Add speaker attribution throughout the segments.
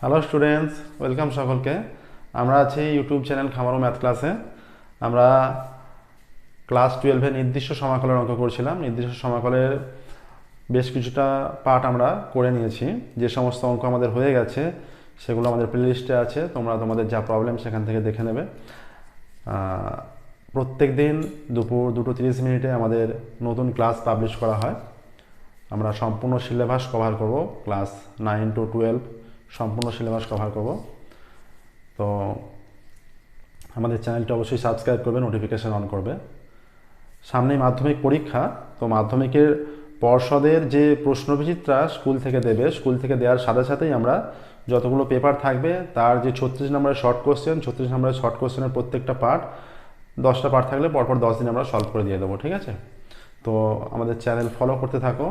Speaker 1: Hello students welcome সকলকে। আমরা আছি ইউটিউব চ্যানেল খামারো ম্যাথ ক্লাসে আমরা ক্লাস টুয়েলভে নির্দিষ্ট সমাকলের অঙ্ক করছিলাম। নির্দিষ্ট সমাকলের বেশ কিছুটা পার্ট আমরা করে নিয়েছি। যে সমস্ত অঙ্ক আমাদের হয়ে গেছে, সেগুলো আমাদের প্লেলিস্টে আছে। তোমরা তোমাদের যা প্রবলেম সেখান থেকে দেখে নেবে। প্রত্যেক দিন দুপুর দুটো তিরিশ মিনিটে আমাদের নতুন ক্লাস পাবলিশ করা হয়। আমরা সম্পূর্ণ সিলেবাস কভার করব। ক্লাস নাইন টু টুয়েলভ সম্পূর্ণ সিলেবাস কভার করব। তো আমাদের চ্যানেলটা অবশ্যই সাবস্ক্রাইব করবে নোটিফিকেশান অন করবে। সামনেই মাধ্যমিক পরীক্ষা, তো মাধ্যমিকের পর্ষদের যে প্রশ্নবিচিত্রা স্কুল থেকে দেবে স্কুল থেকে দেওয়ার সাথে সাথেই আমরা যতগুলো পেপার থাকবে, তার যে ছত্রিশ নম্বরের শর্ট কোশ্চেন ছত্রিশ নম্বরের শর্ট কোশ্চেনের প্রত্যেকটা পার্ট দশটা পার্ট থাকলে পরপর দশ দিন আমরা সলভ করে দিয়ে দেবো, ঠিক আছে? তো আমাদের চ্যানেল ফলো করতে থাকো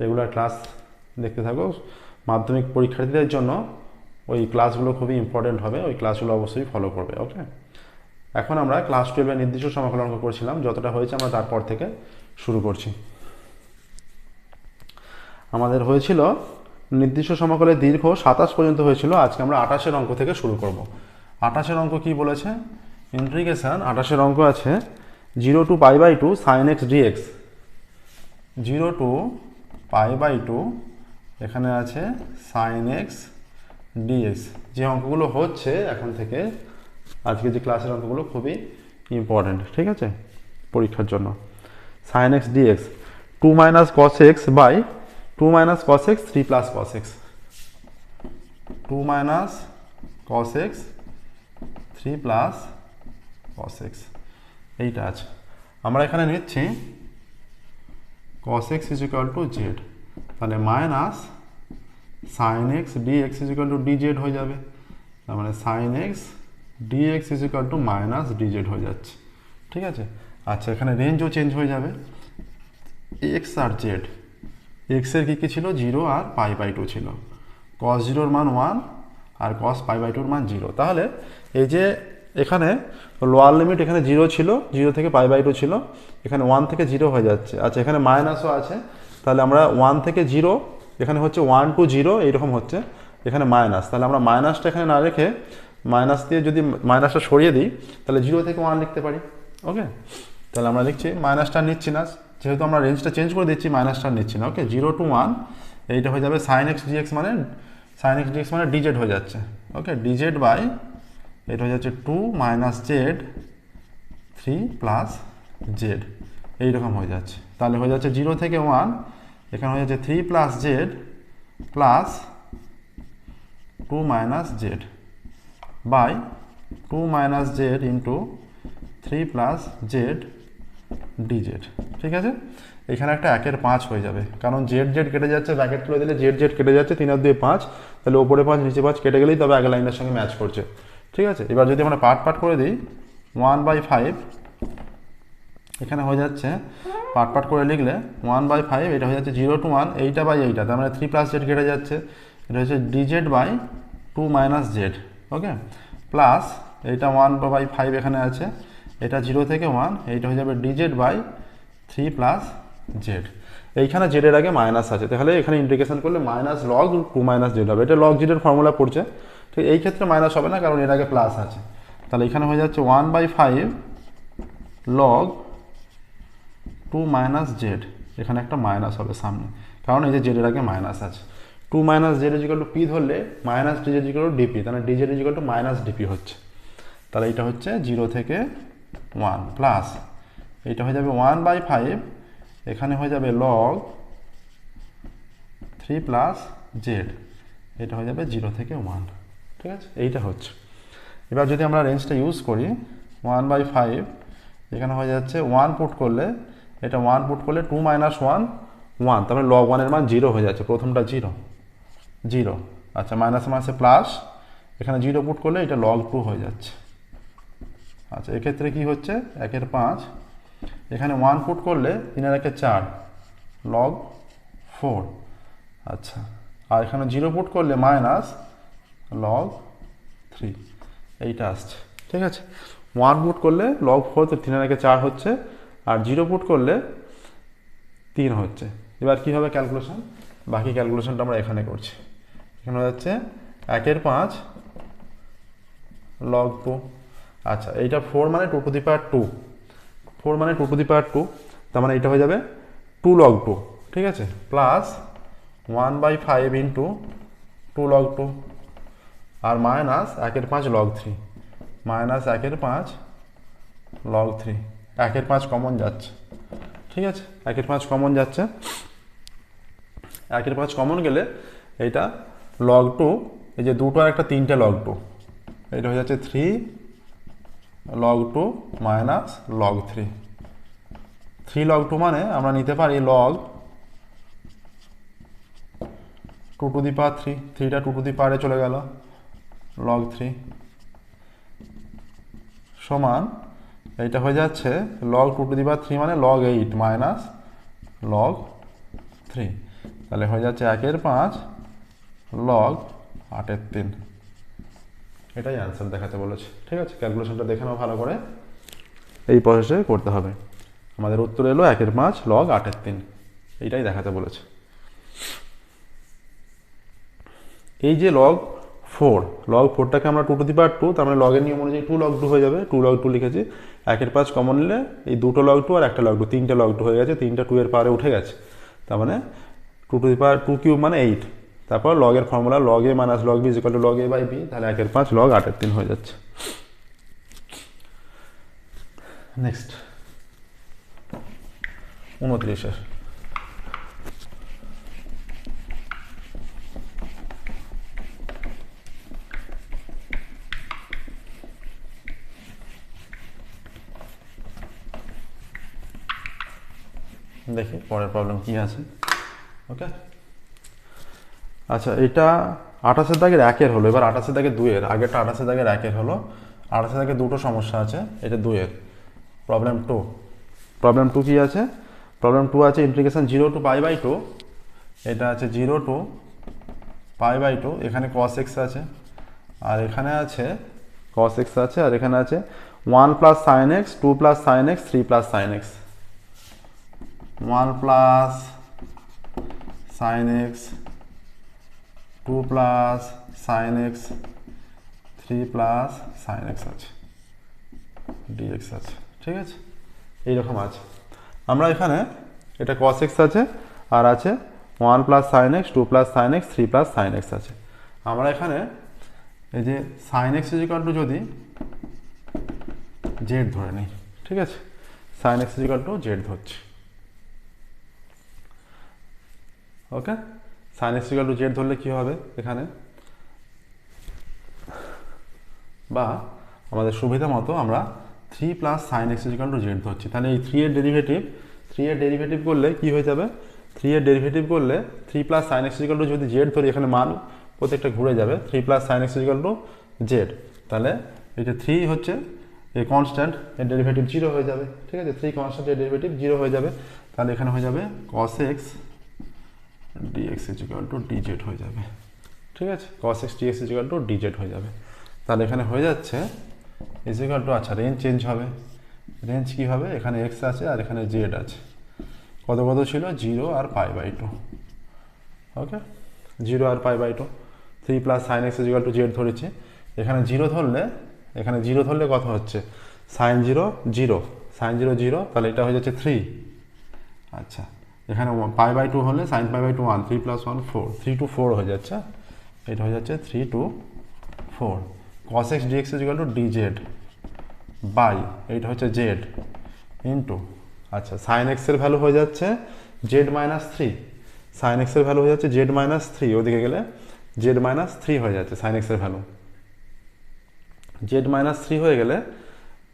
Speaker 1: রেগুলার ক্লাস দেখতে থাকো। মাধ্যমিক পরীক্ষার্থীদের জন্য ওই ক্লাসগুলো খুবই ইম্পর্টেন্ট হবে, ওই ক্লাসগুলো অবশ্যই ফলো করবে ওকে এখন আমরা ক্লাস টুয়েলভের নির্দিষ্ট সমাকলন অঙ্ক করছিলাম, যতটা হয়েছে আমরা তারপর থেকে শুরু করছি। আমাদের হয়েছিল নির্দিষ্ট সমাকলের দীর্ঘ সাতাশ পর্যন্ত হয়েছিল, আজকে আমরা আঠাশের অঙ্ক থেকে শুরু করব। আঠাশের অঙ্ক কি বলেছে? ইন্ট্রিগেশন আঠাশের অঙ্ক আছে zero to pi by two sine x dx zero to pi by two এখানে আছে সাইন এক্স ডিএক্স যে অঙ্কগুলো হচ্ছে এখন থেকে আজকে যে ক্লাসের অঙ্কগুলো খুবই ইম্পর্ট্যান্ট ঠিক আছে? পরীক্ষার জন্য। Sine x dx two minus cos x by two minus cos x three plus cos x two minus cos x three plus cos x এইটা আছে। আমরা এখানে নিচ্ছি cos x is equal to z তাহলে minus sine x d x is equal to dz হয়ে যাবে। তার মানে sine x d x is equal to minus dz হয়ে যাচ্ছে। ঠিক আছে? আচ্ছা এখানে রেঞ্জও চেঞ্জ হয়ে যাবে। এক্স আর জেড এক্সের কী কী ছিল? জিরো আর পাই বাই টু ছিল। কস জিরোর মান one R cos pi by টুর মান জিরো তাহলে এই যে এখানে লোয়ার লিমিট এখানে জিরো ছিল জিরো থেকে পাই বাই টু ছিল, এখানে ওয়ান থেকে জিরো হয়ে যাচ্ছে। আচ্ছা এখানে মাইনাসও আছে। তাহলে আমরা ওয়ান থেকে জিরো এখানে হচ্ছে ওয়ান টু জিরো এইরকম হচ্ছে, এখানে মাইনাস তাহলে আমরা মাইনাসটা এখানে না রেখে মাইনাস দিয়ে যদি মাইনাসটা সরিয়ে দিই, তাহলে জিরো থেকে ওয়ান লিখতে পারি ওকে তাহলে আমরা লিখছি মাইনাসটা নিচ্ছি না, যেহেতু আমরা রেঞ্জটা চেঞ্জ করে দিচ্ছি মাইনাসটা নিচ্ছি না ওকে জিরো টু ওয়ান এইটা হয়ে যাবে সাইন এক্স ডিএক্স মানে সাইন এক্স ডিএক্স মানে ডিজেড হয়ে যাচ্ছে ওকে ডিজেড বাই এটা হয়ে যাচ্ছে two minus z three plus z এইরকম হয়ে যাচ্ছে। তাহলে হয়ে যাচ্ছে জিরো থেকে ওয়ান, এখানে হয়ে যাচ্ছে three plus z plus two minus z by two minus z into three plus z d z ঠিক আছে? এখানে একটা একের পাঁচ হয়ে যাবে, কারণ জেড জেড কেটে যাচ্ছে ব্যাকেট তুলে দিলে জেড জেড কেটে যাচ্ছে, তিন আর দুই পাঁচ, তাহলে ওপরে পাঁচ, নিচে পাঁচ কেটে গেলেই তবে আগের লাইনের সঙ্গে ম্যাচ করছে, ঠিক আছে? এবার যদি আমরা পার্ট পার্ট করে দিই, ওয়ান বাই ফাইভ, এখানে হয়ে যাচ্ছে পার্ট পার্ট করে লিখলে ওয়ান বাই ফাইভ এটা হয়ে যাচ্ছে জিরো টু ওয়ান এইটা বাই এইটা, তার মানে থ্রি প্লাস জেড কেটে যাচ্ছে। এটা হচ্ছে d z by two minus z okay plus এইটা ওয়ান বাই ফাইভ এখানে আছে, এটা জিরো থেকে ওয়ান এইটা হয়ে যাবে d z by three plus z এইখানে জেডের আগে মাইনাস আছে, তাহলে এখানে ইন্টিগ্রেশন করলে minus log two minus z হবে। এটা লগ জেডের ফর্মুলা পড়ছে ঠিক এই ক্ষেত্রে মাইনাস হবে না, কারণ এর আগে প্লাস আছে। তাহলে এখানে হয়ে যাচ্ছে one by five log two minus z, এখানে একটা মাইনাস হবে সামনে। কারণ এই যে জেডের আগে মাইনাস আছে। Two minus z equal to p ধরলে minus d z equal to d p তাহলে d z equal to minus d p হচ্ছে। তাহলে এটা হচ্ছে জিরো থেকে ওয়ান প্লাস। এইটা হয়ে যাবে ওয়ান বাই ফাইভ, এখানে হয়ে যাবে লগ থ্রি প্লাস জেড। এটা হয়ে যাবে জিরো থেকে ওয়ান, ঠিক আছে? এইটা হচ্ছে। এবার যদি আমরা রেঞ্জটা ইউজ করি, ওয়ান বাই ফাইভ, এখানে হয়ে যাচ্ছে ওয়ান পুট করলে এটা ওয়ান পুট করলে টু মাইনাস ওয়ান ওয়ান তারপরে লগ ওয়ানের মান জিরো হয়ে যাচ্ছে, প্রথমটা জিরো জিরো আচ্ছা মাইনাস মাসে প্লাস এখানে জিরো পুট করলে এটা লগ টু হয়ে যাচ্ছে। আচ্ছা এক্ষেত্রে কি হচ্ছে? একের পাঁচ। এখানে ওয়ান ফুট করলে তিনের একে চার লগ ফোর আচ্ছা আর এখানে জিরো ফুট করলে মাইনাস লগ থ্রি এইটা আসছে, ঠিক আছে? ওয়ান ফুট করলে লগ ফোর তো তিনের একে চার হচ্ছে আর জিরো পুট করলে তিন হচ্ছে। এবার কী হবে ক্যালকুলেশন বাকি ক্যালকুলেশনটা আমরা এখানে করছি। এখানে হচ্ছে একের পাঁচ লগ টু আচ্ছা এইটা ফোর মানে two to the power two four মানে two to the power two তার মানে এটা হয়ে যাবে টু লগ টু ঠিক আছে? Plus one by five into two log two R minus একের পাঁচ লগ থ্রি মাইনাস একের পাঁচ লগ থ্রি একের পাঁচ কমন যাচ্ছে। ঠিক আছে? একের পাঁচ কমন যাচ্ছে। একের পাঁচ কমন গেলে এইটা লগ টু এই যে দুটো আর একটা তিনটে লগ টু এটা হয়ে যাচ্ছে three log two minus log three three log two মানে আমরা নিতে পারি log two to the power three থ্রিটা টু টু দি পাওয়ারে চলে গেল। লগ থ্রি সমান এইটা হয়ে যাচ্ছে log two to the power three মানে log eight minus log three তাহলে হয়ে যাচ্ছে একের পাঁচ লগ আটের তিন। এটাই অ্যান্সার দেখাতে বলেছে। ঠিক আছে ক্যালকুলেশনটা দেখে নাও ভালো করে। এই প্রসেসে করতে হবে। আমাদের উত্তর এলো একের পাঁচ লগ আটের তিন। এইটাই দেখাতে বলেছে। এই যে লগ ফোর লগ ফোরটাকে আমরা টু টু দি টু তার মানে লগের নিয়ম অনুযায়ী টু লগ টু হয়ে যাবে। টু লগ টু লিখেছি। একের পাঁচ কমন নিলে এই দুটো লগ টু আর একটা লগ টু তিনটে লগ টু হয়ে গেছে, তিনটা টু এর পারে উঠে গেছে। তার মানে two two per two cube মানে এইট তারপর লগের formula log A minus log B equal to log A by B তাহলে একের পাঁচ লগ আটের তিন হয়ে যাচ্ছে। নেক্সট উনত্রিশের। দেখি পরের প্রবলেম কি আছে। ওকে আচ্ছা এটা আঠাশের দাগের একের হলো। এবার আঠাশের দাগের দুইয়ের, আগেরটা আঠাশের দাগের একের হলো। আঠাশের দাগের দুটো সমস্যা আছে, এটা দুয়ের প্রবলেম টু প্রবলেম টু কী আছে? প্রবলেম টু আছে integration zero to pi by two এটা আছে zero to pi by two এখানে কস এক্স আছে, আর এখানে আছে কস এক্স আছে, আর এখানে আছে one plus sine x two plus sine x three plus sine x one plus sine x, two plus sine x, three plus sine x আছে। ডিএক্স আছে, ঠিক আছে? এইরকম আছে। আমরা এখানে এটা কস এক্স আছে, আর আছে one plus sine x, two plus sine x, three plus sine x আছে। আমরা এখানে এই যে সাইন এক্স ইজিকাল টু যদি জেড ধরে নিই, ঠিক আছে? Sine x equal to z ধরছি। Okay sine x to z ধরলে কী হবে এখানে? বা আমাদের সুবিধা মতো আমরা three plus sine x equal to z ধরছি। তাহলে এই থ্রি এর ডেরিভেটিভ থ্রি এর ডেরিভেটিভ করলে কি হয়ে যাবে? থ্রি এর ডেরিভেটিভ করলে three plus sine x equal to যদি জেড ধরি, এখানে মান প্রত্যেকটা ঘুরে যাবে। Three plus sine x equal to z তাহলে যে থ্রি হচ্ছে এই কনস্ট্যান্ট এর ডেরিভেটিভ জিরো হয়ে যাবে। ঠিক আছে? থ্রি কনস্ট্যান্ট এর ডেরিভেটিভ জিরো হয়ে যাবে। তাহলে এখানে হয়ে যাবে cos x d x equal to d z হয়ে যাবে। ঠিক আছে? Cos x d x equal to d z হয়ে যাবে। তাহলে এখানে হয়ে যাচ্ছে ইজিকাল টু আচ্ছা রেঞ্জ চেঞ্জ হবে। রেঞ্জ কী হবে? এখানে এক্স আছে আর এখানে জেড আছে। কত কত ছিল? Zero R pi by two okay zero R pi by two three plus sine x equal to z ধরেছি। এখানে জিরো ধরলে, এখানে জিরো ধরলে কত হচ্ছে? Sine zero zero sine zero zero তাহলে এটা হয়ে যাচ্ছে থ্রি আচ্ছা। এখানে পাই বাই টু হলে sine pi by two one three plus one four three two four হয়ে যাচ্ছে। এটা হয়ে যাচ্ছে three two four cos x dx is equal two d z by এইটা হচ্ছে জেড ইন্টু আচ্ছা সাইন এক্সের ভ্যালু হয়ে যাচ্ছে জেড মাইনাস থ্রি সাইন এক্সের ভ্যালু হয়ে যাচ্ছে জেড মাইনাস থ্রি ওদিকে গেলে জেড মাইনাস থ্রি হয়ে যাচ্ছে সাইন এক্সের ভ্যালু জেড মাইনাস থ্রি হয়ে গেলে,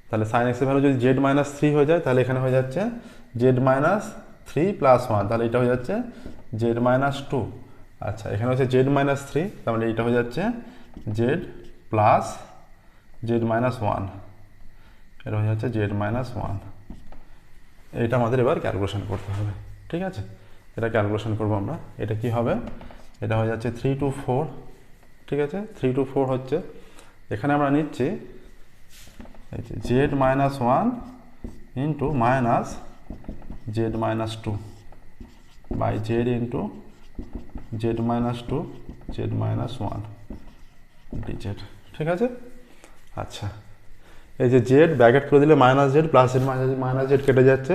Speaker 1: তাহলে সাইন এক্সের ভ্যালু যদি জেড মাইনাস থ্রি হয়ে যায়, তাহলে এখানে হয়ে যাচ্ছে z minus three plus one তাহলে এটা হয়ে যাচ্ছে জেড মাইনাস টু আচ্ছা এখানে হচ্ছে জেড মাইনাস থ্রি তাহলে এটা হয়ে যাচ্ছে z plus z minus one এটা হয়ে যাচ্ছে জেড মাইনাস ওয়ান এটা আমাদের এবার ক্যালকুলেশন করতে হবে, ঠিক আছে? এটা ক্যালকুলেশন করব আমরা। এটা কি হবে? এটা হয়ে যাচ্ছে থ্রি টু ফোর ঠিক আছে? থ্রি টু ফোর হচ্ছে, এখানে আমরা নিচ্ছি z minus one into minus z minus two by z into z minus two z minus one d z ঠিক আছে? আচ্ছা। এই যে জেড ব্যাকেট করে দিলে minus z plus z minus minus z কেটে যাচ্ছে।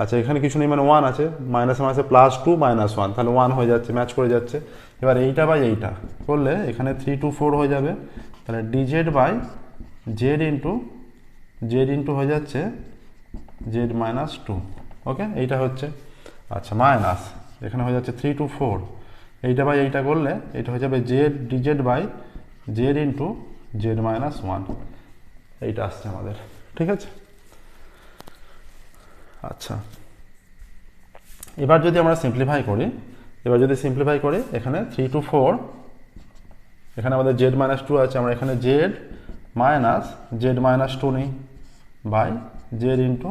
Speaker 1: আচ্ছা এখানে কিছু নেই মানে ওয়ান আছে। মাইনাস মাইনাসে প্লাস টু মাইনাস ওয়ান তাহলে ওয়ান হয়ে যাচ্ছে ম্যাচ করে যাচ্ছে। এবার এইটা বাই এইটা করলে এখানে থ্রি টু ফোর হয়ে যাবে। তাহলে DZ by z into Z into হয়ে যাচ্ছে জেড মাইনাস টু ওকে এইটা হচ্ছে আচ্ছা মাইনাস এখানে হয়ে যাচ্ছে থ্রি টু ফোর এইটা বাই এইটা করলে, এটা হয়ে যাবে z d z by z into z minus one এইটা আসছে আমাদের, ঠিক আছে? আচ্ছা এবার যদি আমরা সিম্পলিফাই করি, এবার যদি সিম্পলিফাই করি, এখানে থ্রি টু ফোর এখানে আমাদের জেড মাইনাস টু আছে, আমরা এখানে z minus z minus two নিই by z into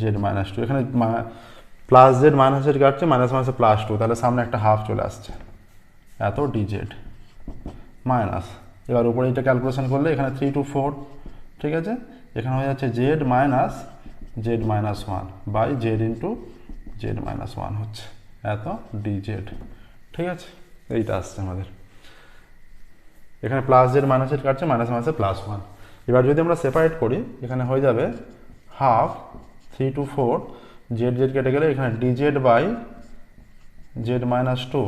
Speaker 1: z minus two এখানে প্লাস জেড মাইনাস জেড কাটছে মাইনাস মাইনাসে প্লাস টু তাহলে সামনে একটা হাফ চলে আসছে। এত ডিজেড মাইনাস এবার উপরে এটা ক্যালকুলেশন করলে এখানে থ্রি টু ফোর ঠিক আছে? এখানে হয়ে যাচ্ছে z minus z minus one by z into z minus one হচ্ছে। এত ডিজেড ঠিক আছে? এইটা আসছে আমাদের। এখানে প্লাস জেড মাইনাস জেড কাটছে মাইনাস মাইনাসে প্লাস ওয়ান এবার যদি আমরা সেপারেট করি, এখানে হয়ে যাবে half three two four z z কেটে গেলে এখানে d z by z minus two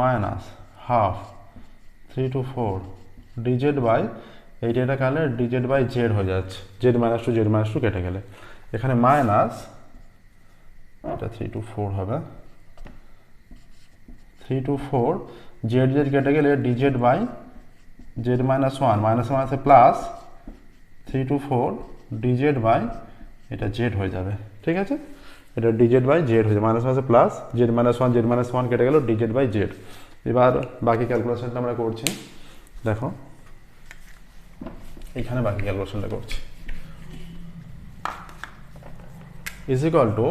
Speaker 1: minus half three two four d z by এইটা এটা কালে ডিজেড বাই জেড হয়ে যাচ্ছে z minus two z minus two কেটে গেলে। এখানে মাইনাস এটা থ্রি টু ফোর হবে। Three two four z z কেটে গেলে d z by z minus one minus মাইনাসে plus three two four d z by এটা জেড হয়ে যাবে, ঠিক আছে? এটা ডিজেড বাই জেড হয়ে যাবে মাইনাস মাইনাসে plus z minus one z minus one কেটে গেল ডিজেড বাই জেড এবার বাকি ক্যালকুলেশনটা আমরা করছি, দেখো। এখানে বাকি ক্যালকুলেশনটা করছি। ইজ ইকাল টু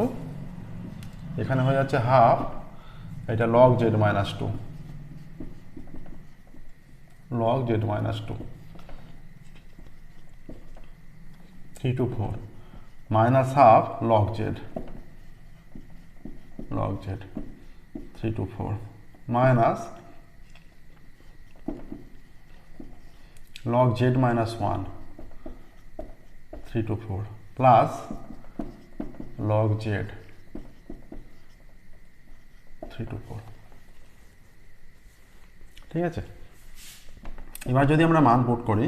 Speaker 1: এখানে হয়ে যাচ্ছে হাফ এটা log z minus two log z minus two three two four minus half log z log z three two four minus log z minus 1 3 to 4 plus log z. 3 to 4 ঠিক আছে? এবার যদি আমরা মান পুট করি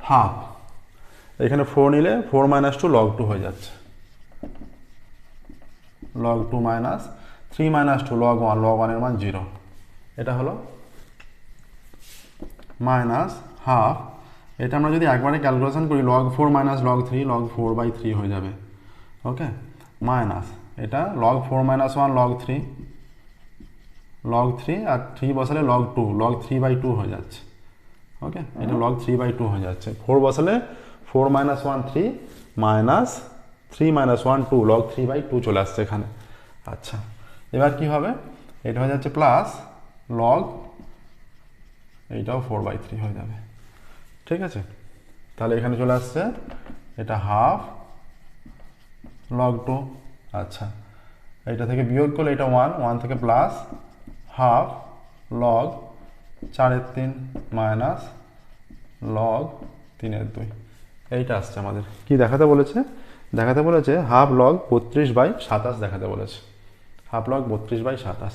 Speaker 1: half এখানে four নিলে four minus two log two হয়ে যাচ্ছে। Log two minus three minus two log one log ওয়ানের মান জিরো এটা হলো মাইনাস হাফ এটা আমরা যদি একবারে ক্যালকুলেশন করি log four minus log three log four by three হয়ে যাবে। ওকে মাইনাস এটা log four minus one log three log three আর থ্রি বসালে log two log three by two হয়ে যাচ্ছে। ওকে এটা লগ থ্রি বাই টু হয়ে যাচ্ছে। ফোর বসালে four minus one three minus three minus one two log three by two চলে আসছে এখানে। আচ্ছা এবার কি হবে? এটা হয়ে যাচ্ছে প্লাস লগ এইটাও ফোর বাই থ্রি হয়ে যাবে। ঠিক আছে? তাহলে এখানে চলে আসছে, এটা হাফ লগ টু আচ্ছা এটা থেকে বিয়োগ করলে এটা ওয়ান ওয়ান থেকে প্লাস হাফ লগ চারের তিন মাইনাস লগ তিনের দুই। এইটা আসছে আমাদের। কি দেখাতে বলেছে? দেখাতে বলেছে হাফ লগ বত্রিশ বাই সাতাশ দেখাতে বলেছে। হাফ লগ বত্রিশ বাই সাতাশ।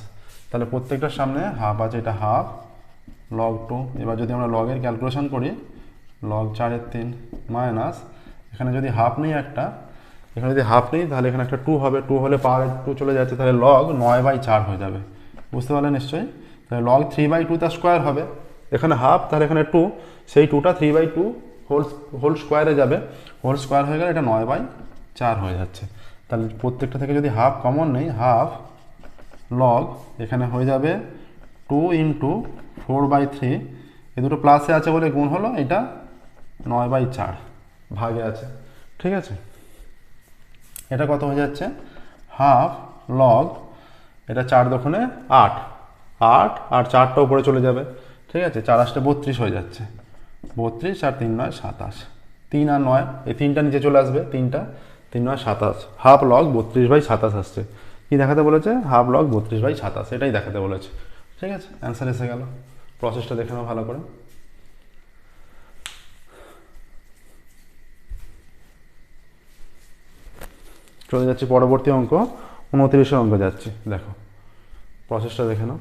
Speaker 1: তাহলে প্রত্যেকটার সামনে হাফ আছে, এটা হাফ লগ টু এবার যদি আমরা লগের ক্যালকুলেশন করি লগ চারের তিন মাইনাস এখানে যদি হাফ নিই একটা, এখানে যদি হাফ নিই, তাহলে এখানে একটা টু হবে। টু হলে পাওয়ার টু চলে যাচ্ছে, তাহলে লগ নয় বাই চার হয়ে যাবে। বুঝতে পারলে নিশ্চয়ই? তাহলে লগ থ্রি বাই টু তার স্কোয়ার হবে। এখানে হাফ তাহলে এখানে টু সেই টুটা three by two whole whole স্কোয়ারে যাবে হোল স্কোয়ার হয়ে গেলে এটা নয় বাই চার হয়ে যাচ্ছে। তাহলে প্রত্যেকটা থেকে যদি হাফ কমন নেই হাফ লগ এখানে হয়ে যাবে two into four by three এ দুটো প্লাসে আছে বলে গুণ হলো, এটা নয় বাই চার, ভাগে আছে। ঠিক আছে? এটা কত হয়ে যাচ্ছে? হাফ লগ এটা চার দোকানে আট আট, আর চারটা উপরে চলে যাবে। ঠিক আছে? চার আসতে বত্রিশ হয়ে যাচ্ছে। বত্রিশ আর তিন নয় সাতাশ। তিন আর নয়, এই তিনটা নিচে চলে আসবে, তিনটা, তিন নয় সাতাশ। হাফ লগ বত্রিশ বাই সাতাশ আসছে। কী দেখাতে বলেছে? হাফ লগ বত্রিশ বাই সাতাশ, এটাই দেখাতে বলেছে। ঠিক আছে? অ্যান্সার এসে গেল। প্রসেসটা দেখে নাও ভালো করে। চলে যাচ্ছি পরবর্তী অঙ্ক। উনত্রিশের অঙ্ক যাচ্ছে। দেখো প্রসেসটা দেখে নাও।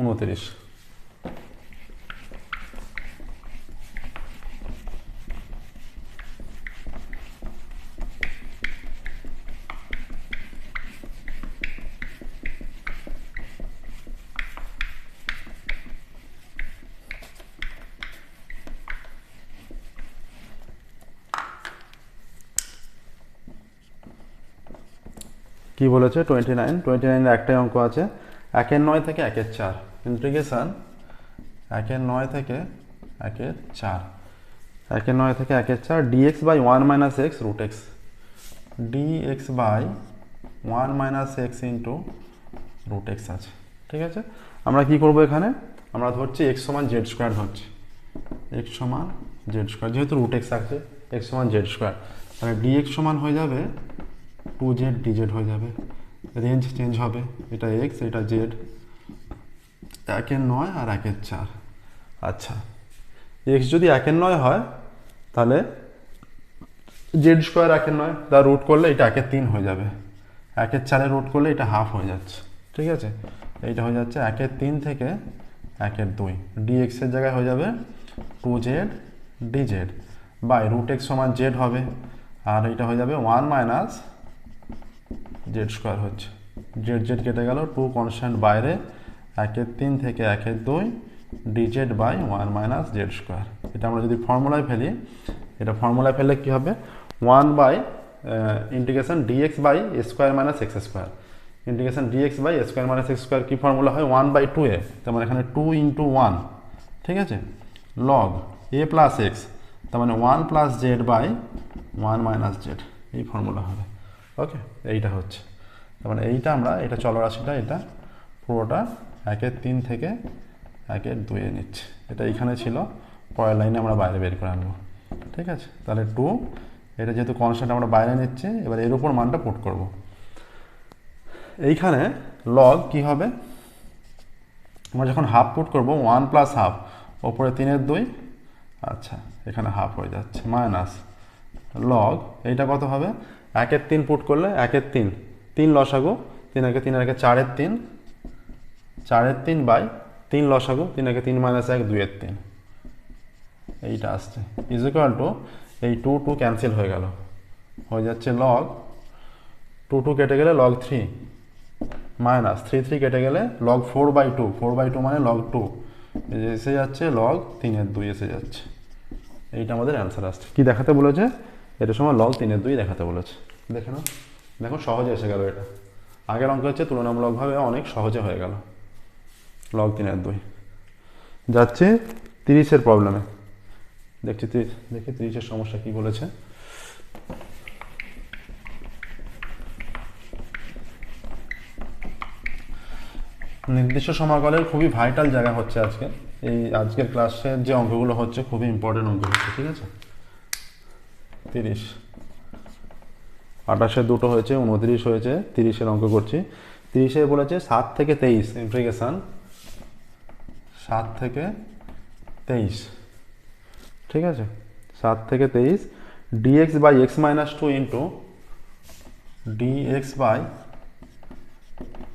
Speaker 1: উনত্রিশ কি বলেছে? টোয়েন্টি নাইন টোয়েন্টি নাইনের একটাই অঙ্ক আছে। একের নয় থেকে একের চার। ইন্টিগ্রেশন একের নয় থেকে একের চার। একের নয় থেকে একের চার d x by one minus x root x d x by one minus x into root x আছে। ঠিক আছে? আমরা কি করব এখানে? আমরা ধরছি এক্স সমান জেড স্কোয়ার ধরছি। এক্স সমান জেড স্কোয়ার যেহেতু রুট এক্স আছে এক্স সমান জেড স্কোয়ার তাহলে ডিএক্স সমান হয়ে যাবে টু জেড ডিজেড হয়ে যাবে। রেঞ্জ চেঞ্জ হবে। এটা এক্স এটা জেড একের নয় আর একের চার। আচ্ছা। এক্স যদি একের নয় হয়, তাহলে জেড স্কোয়ার একের নয় তার রুট করলে এটা একের তিন হয়ে যাবে। একের চারে রুট করলে এটা হাফ হয়ে যাচ্ছে। ঠিক আছে? এইটা হয়ে যাচ্ছে একের তিন থেকে একের দুই। ডি এক্সের জায়গায় হয়ে যাবে two z d z by root x সমান জেড হবে। আর এটা হয়ে যাবে ওয়ান মাইনাস জেড স্কোয়ার হচ্ছে। জেড জেড কেটে গেল টু কনস্ট্যান্ট বাইরে একের তিন থেকে একের দুই d z by one minus z square. এটা আমরা যদি ফর্মুলায় ফেলি, এটা ফর্মুলায় ফেললে কী হবে? One by integration d x by square minus x square. Integration d x by square minus x square key formula হয়? One by two a. তার মানে এখানে টু ইন্টু ওয়ান। ঠিক আছে? লগ এ প্লাস এক্স, তার মানে one plus z by one minus z. এই formula হবে। ওকে? এইটা হচ্ছে। তার মানে এইটা আমরা, এটা চলরাশিটা, এটা পুরোটা একের তিন থেকে একের দুয়ে নিচ্ছে। এটা এইখানে ছিল, পরের লাইনে আমরা বাইরে বের করে আনব। ঠিক আছে? তাহলে টু এটা যেহেতু কনস্ট্যান্ট আমরা বাইরে নিচ্ছি, এবার এর উপর মানটা পুট করব। এইখানে লগ কি হবে? আমরা যখন হাফ পুট করব ওয়ান প্লাস হাফ ওপরে তিনের দুই আচ্ছা এখানে হাফ হয়ে যাচ্ছে মাইনাস লগ এইটা কত হবে? একের তিন পুট করলে একের তিন তিন লসাগু, তিন একে তিন একে চারের তিন চারের তিন বাই তিন লসাগু, তিন একে তিন মাইনাস এক, দুইয়ের তিন। এইটা আসছে। ইজ ইকুয়াল টু এই টু টু ক্যান্সেল হয়ে গেল। হয়ে যাচ্ছে লগ টু টু কেটে গেলে log three minus three three কেটে গেলে log four by two four by two মানে লগ টু এসে যাচ্ছে লগ তিনের দুই এসে যাচ্ছে। এইটা আমাদের অ্যান্সার আসছে। কি দেখাতে বলেছে? এটার সময় লগ তিনের দুই দেখাতে বলেছে। দেখে না দেখো সহজে এসে গেল এটা। আগের অঙ্ক হচ্ছে তুলনামূলকভাবে অনেক সহজে হয়ে গেল। লগ তিনের দুই। যাচ্ছে তিরিশের প্রবলেমে দেখছি তিরিশ দেখি তিরিশের সমস্যা কি বলেছে। নির্দিষ্ট সমাকলের খুবই ভাইটাল জায়গা হচ্ছে আজকে। এই আজকের ক্লাসের যে অঙ্কগুলো হচ্ছে খুবই ইম্পর্টেন্ট অঙ্ক হচ্ছে, ঠিক আছে? তিরিশ। আঠাশের দুটো হয়েছে, উনত্রিশ হয়েছে, তিরিশের অঙ্ক করছি। তিরিশে বলেছে সাত থেকে তেইশ ইমপ্লিকেশান সাত থেকে তেইশ। ঠিক আছে? সাত থেকে তেইশ। Dx by x minus two into dx by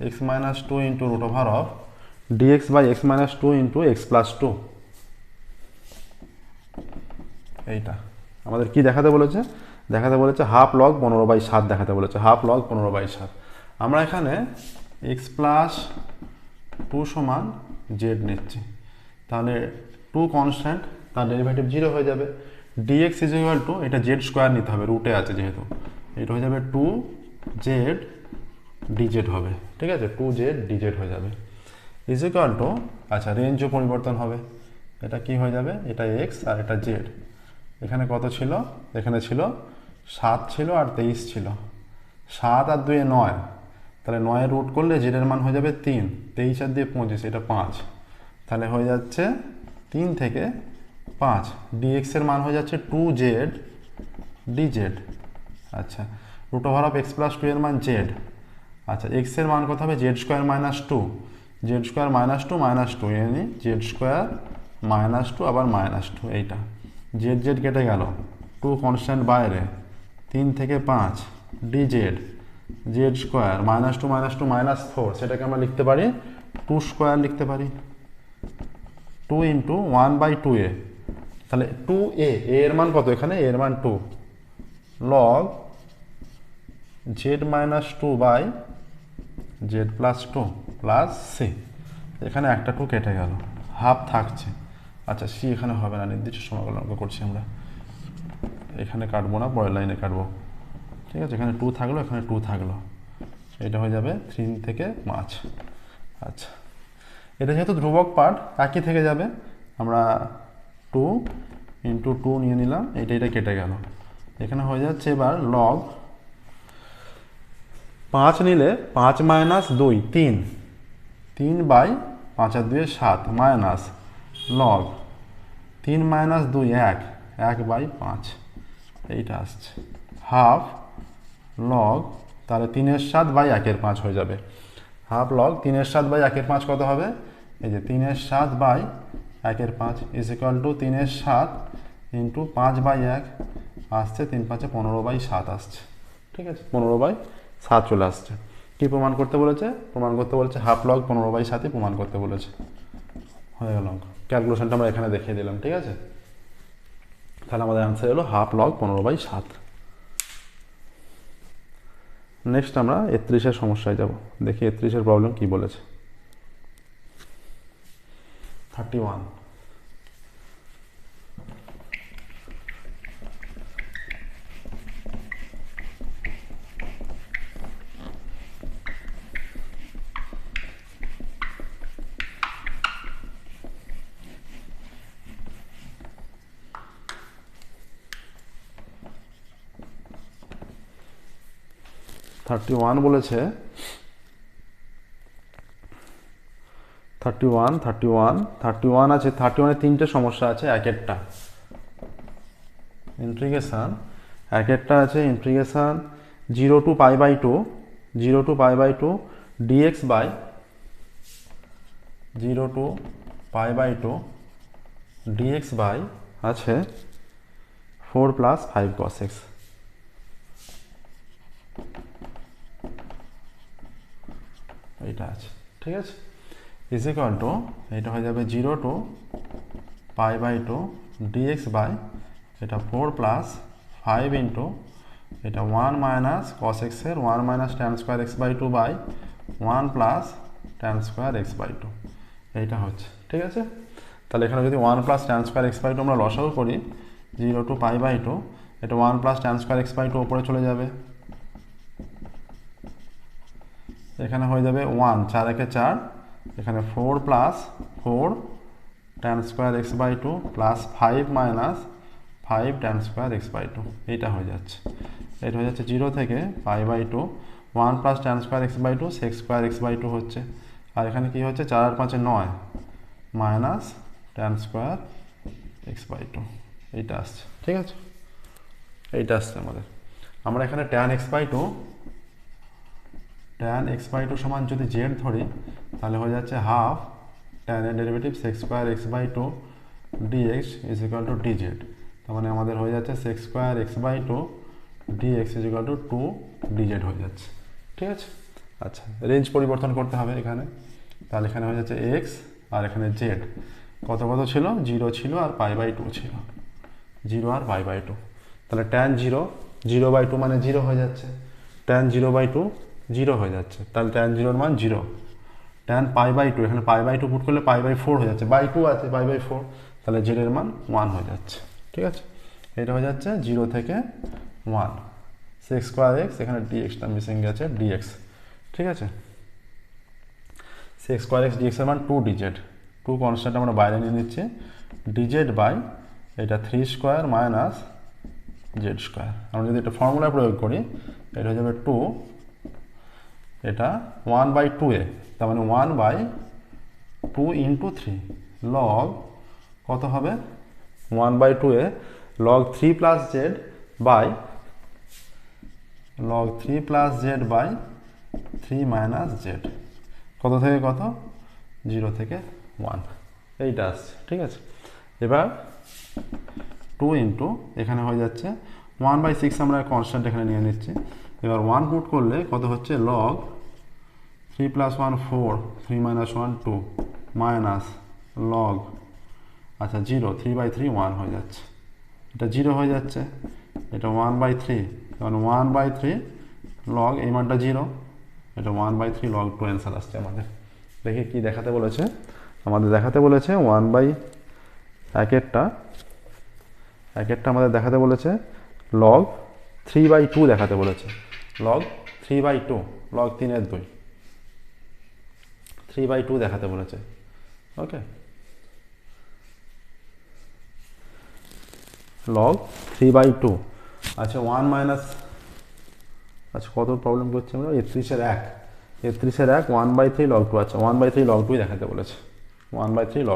Speaker 1: x minus two into root over of dx by x minus two into x plus two এইটা। আমাদের কি দেখাতে বলেছে? দেখাতে বলেছে হাফ লগ পনেরো বাই সাত দেখাতে বলেছে। হাফ লগ পনেরো বাই সাত। আমরা এখানে এক্স প্লাস টু সমান জেড নিচ্ছি। তাহলে টু কনস্ট্যান্ট তার ডেরিভেটিভ জিরো হয়ে যাবে। ডিএক্স ইজ ইকুয়াল টু এটা জেড স্কোয়ার নিতে হবে রুটে আছে যেহেতু। এটা হয়ে যাবে টু জেড ডিজেড হবে, ঠিক আছে? টু জেড ডিজেড হয়ে যাবে। ইজ ইকুয়াল টু আচ্ছা রেঞ্জও পরিবর্তন হবে। এটা কি হয়ে যাবে? এটা এক্স আর এটা জেড এখানে কত ছিল? এখানে ছিল সাত ছিল আর তেইশ ছিল। সাত আর দুয়ে নয়। তাহলে নয়ের রুট করলে জেডের মান হয়ে যাবে তিন। তেইশ আর দিয়ে পঁচিশ, এটা পাঁচ। তাহলে হয়ে যাচ্ছে তিন থেকে পাঁচ। ডিএক্সের মান হয়ে যাচ্ছে টু জেড ডি জেড আচ্ছা root over of x plus two এর মান জেড আচ্ছা এক্সের মান কত হবে? Z square minus two Z square minus two minus two এনে জেড স্কোয়ার মাইনাস টু আবার মাইনাস টু এইটা। জেড জেড কেটে গেল। টু কনস্ট্যান্ট বাইরে। তিন থেকে পাঁচ D Z square minus two minus two minus four সেটাকে আমরা লিখতে পারি টু স্কোয়ার লিখতে পারি। Two into one by two a তাহলে টু এ এর মান কত এখানে? এর মান two log z minus two by z plus two plus c এখানে একটা টু কেটে গেল হাফ থাকছে। আচ্ছা সি এখানে হবে না, নির্দিষ্ট অঙ্ক করছি আমরা। এখানে কাটবো না, পরের লাইনে কাটবো। ঠিক আছে? এখানে টু থাকল, এখানে টু থাকল। এটা হয়ে যাবে থ্রি থেকে পাঁচ। আচ্ছা। এটা যেহেতু ধ্রুবক পার্ট, একই থেকে যাবে। আমরা টু ইন্টু টু নিয়ে নিলাম এটা এটা কেটে গেল। এখানে হয়ে যাচ্ছে এবার লগ পাঁচ নিলে পাঁচ মাইনাস দুই, তিন। তিন বাই পাঁচ আর দুয়ে সাত মাইনাস লগ তিন মাইনাস দুই, এক। এক বাই পাঁচ। এইটা আসছে। হাফ লগ তাহলে তিনের সাত বাই একের পাঁচ হয়ে যাবে। হাফ লগ তিনের সাত বাই একের পাঁচ কত হবে? এই যে তিনের সাত বাই একের পাঁচ ইজ ইকাল টু তিনের সাত ইন্টু পাঁচ বাই এক আসছে তিন পাঁচে পনেরো বাই সাত আসছে। ঠিক আছে? পনেরো বাই সাত চলে আসছে। কী প্রমাণ করতে বলেছে? প্রমাণ করতে বলেছে হাফ লগ পনেরো বাই সাতই প্রমাণ করতে বলেছে। হয়ে গেল ক্যালকুলেশনটা আমরা এখানে দেখিয়ে দিলাম, ঠিক আছে? তাহলে আমাদের অ্যান্সার হলো হাফ লগ পনেরো বাই সাত। নেক্সট আমরা একত্রিশের সমস্যায় যাব। দেখি একত্রিশের প্রবলেম কি বলেছে। থার্টি ওয়ান থার্টি ওয়ান বলেছে। Thirty one thirty one thirty one আছে থার্টি ওয়ানে তিনটে সমস্যা আছে এক একটা। ইন্ট্রিগেশান এক একটা আছে integration zero two pi by two zero two pi by two dx by zero two pi by two dx by আছে। Four plus five cos x এইটা আছে, ঠিক আছে? ইজ ইকাল টু এটা হয়ে যাবে zero two pi by two dx by এটা four plus five into এটা ওয়ান মাইনাস কস এক্সের one minus tan square x by two by one plus tan square x by two এইটা হচ্ছে, ঠিক আছে? তাহলে এখানে যদি one plus tan square x by two আমরা লসাও করি zero two pi by two এটা one plus tan square x by two ওপরে চলে যাবে। এখানে হয়ে যাবে ওয়ান চার একে চার, এখানে four plus four tan square x by two plus five minus five tan square x by two এইটা হয়ে যাচ্ছে। এটা হয়ে যাচ্ছে জিরো থেকে pi by two one plus tan square x by two sec square x by two হচ্ছে। আর এখানে কি হচ্ছে? চার আর পাঁচে নয় minus tan square x by two এইটা আসছে। ঠিক আছে? এইটা আসছে আমাদের। আমরা এখানে tan x by two tan x by two সমান যদি জেড ধরি, তাহলে হয়ে যাচ্ছে হাফ ট্যান এর derivative sec square x by two dx is equal to d z তার মানে আমাদের হয়ে যাচ্ছে sec square x by two dx is equal to two dz হয়ে যাচ্ছে। ঠিক আছে? আচ্ছা রেঞ্জ পরিবর্তন করতে হবে এখানে। তাহলে এখানে হয়ে যাচ্ছে এক্স আর এখানে জেড কত কত ছিল? জিরো ছিল আর পাই বাই টু ছিল। জিরো আর পাই বাই টু তাহলে tan zero zero by two মানে জিরো হয়ে যাচ্ছে। Tan zero by two zero হয়ে যাচ্ছে। তাহলে ট্যান জিরোর মান zero tan pi by two এখানে পাই বাই টু পুট করলে পাই বাই ফোর হয়ে যাচ্ছে। বাই টু আছে পাই বাই ফোর তাহলে জেডের মান ওয়ান হয়ে যাচ্ছে। ঠিক আছে? এটা হয়ে যাচ্ছে জিরো থেকে ওয়ান সিক্স স্কোয়ার এক্স এখানে ডিএক্সটা মিসিং গেছে ডিএক্স ঠিক আছে? সিক্স স্কোয়ার এক্স ডিএক্সের মান টু ডিজেড টু কনস্ট্যান্ট আমরা বাইরে নিয়ে নিচ্ছি। ডিজেড বাই এটা three square minus z square আমরা যদি এটা ফর্মুলা প্রয়োগ করি, এটা হয়ে যাবে টু এটা ওয়ান বাই টু এ, তার মানে one by two into three log কত হবে? One by two a log three plus z by log three plus z by three minus z কত থেকে কত? জিরো থেকে ওয়ান এইটা আসছে, ঠিক আছে? এবার টু ইন্টু এখানে হয়ে যাচ্ছে ওয়ান বাই সিক্স আমরা কনস্ট্যান্ট এখানে নিয়ে নিচ্ছি, এবার ওয়ান পুট করলে কত হচ্ছে? Log three plus one four three minus one two minus log আচ্ছা zero three by three one হয়ে যাচ্ছে। এটা জিরো হয়ে যাচ্ছে। এটা ওয়ান বাই থ্রি কারণ ওয়ান বাই থ্রি লগ এই মানটা জিরো এটা one by three log two answer আসছে আমাদের। দেখি কি দেখাতে বলেছে। আমাদের দেখাতে বলেছে ওয়ান বাই একেরটা। একেরটা আমাদের দেখাতে বলেছে লগ থ্রি বাই টু দেখাতে বলেছে। Log three by two log তিনের দুই। থ্রি বাই টু দেখাতে বলেছে। Okay log three by two আচ্ছা ওয়ান মাইনাস আচ্ছা কত প্রবলেম করছে আমরা? একত্রিশের এক। একত্রিশের এক one by three log two আচ্ছা ওয়ান বাই থ্রি লগ টুই দেখাতে বলেছে। One by three log